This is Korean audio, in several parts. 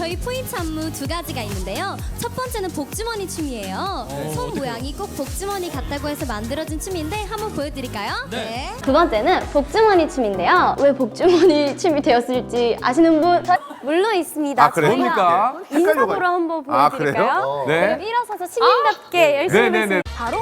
저희 포인트 안무 두 가지가 있는데요. 첫 번째는 복주머니 춤이에요. 손 모양이 꼭 복주머니 같다고 해서 만들어진 춤인데 한번 보여드릴까요? 네. 두 번째는 복주머니 춤인데요. 왜 복주머니 춤이 되었을지 아시는 분? 저- 물론 있습니다. 아, 그래요? 뭡니까? 인사도로 한번 아, 보여드릴까요? 그래요? 네. 그럼 일어서서 시민답게 열심히 네 네 네. 했습니다. 바로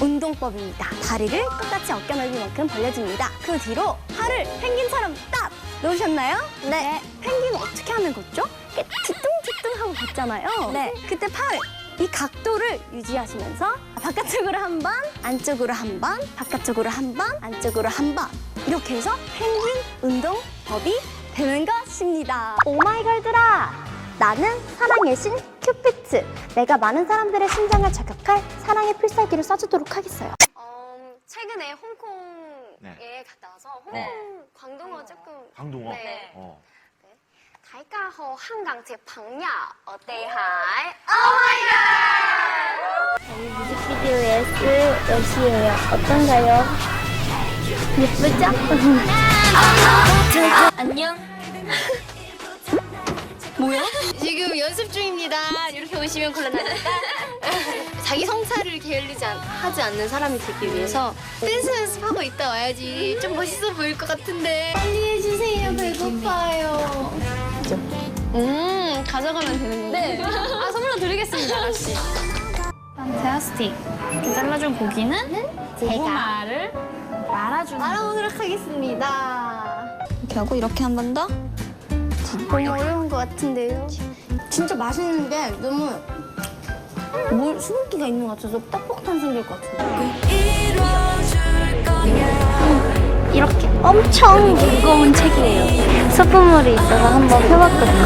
운동법입니다. 다리를 똑같이 어깨 넓이만큼 벌려줍니다. 그 뒤로 팔을 펭귄처럼 딱 놓으셨나요? 네. 펭귄 어떻게 하면 걷죠? 이렇게 뒤뚱뒤뚱 하고 걷잖아요. 네. 그때 팔, 이 각도를 유지하시면서 바깥쪽으로 한 번, 안쪽으로 한 번, 바깥쪽으로 한 번, 안쪽으로 한 번. 이렇게 해서 펭귄 운동법이 되는 것입니다. 오마이걸들아! 나는 사랑의 신 큐피트 내가 많은 사람들의 심장을 자극할 사랑의 필살기를 쏴주도록 하겠어요 음, 최근에 홍콩에 네. 갔다 와서 홍콩 네. 광동어 조금 광동어? 네. 어. 네. 다이가호 한강 제 방야 어때하이 오마이갓 저희 뮤직비디오 S 여시예요. 어떤가요? 예쁘죠? 안녕 지금 연습 중입니다. 이렇게 오시면 곤란하니까 자기 성찰을 게을리지 않, 하지 않는 사람이 되기 위해서 댄스 연습하고 있다 와야지 좀 멋있어 보일 것 같은데 빨리 해주세요 배고파요. 음 가져가면 되는 거네. 아 선물로 드리겠습니다 아가씨. 판타스틱. 이렇게 잘라준 고기는 고구마를 말아주는 알아보도록 하겠습니다. 이렇게 하고 이렇게 한 번 더. 너무 어려운 것 같은데요. 진짜 맛있는 게 너무 물 수분기가 있는 것 같아서 떡볶탄 생길 것 같은데. 이렇게 엄청 무거운 책이에요. 소품물이 있어서 한번 펴봤거든요.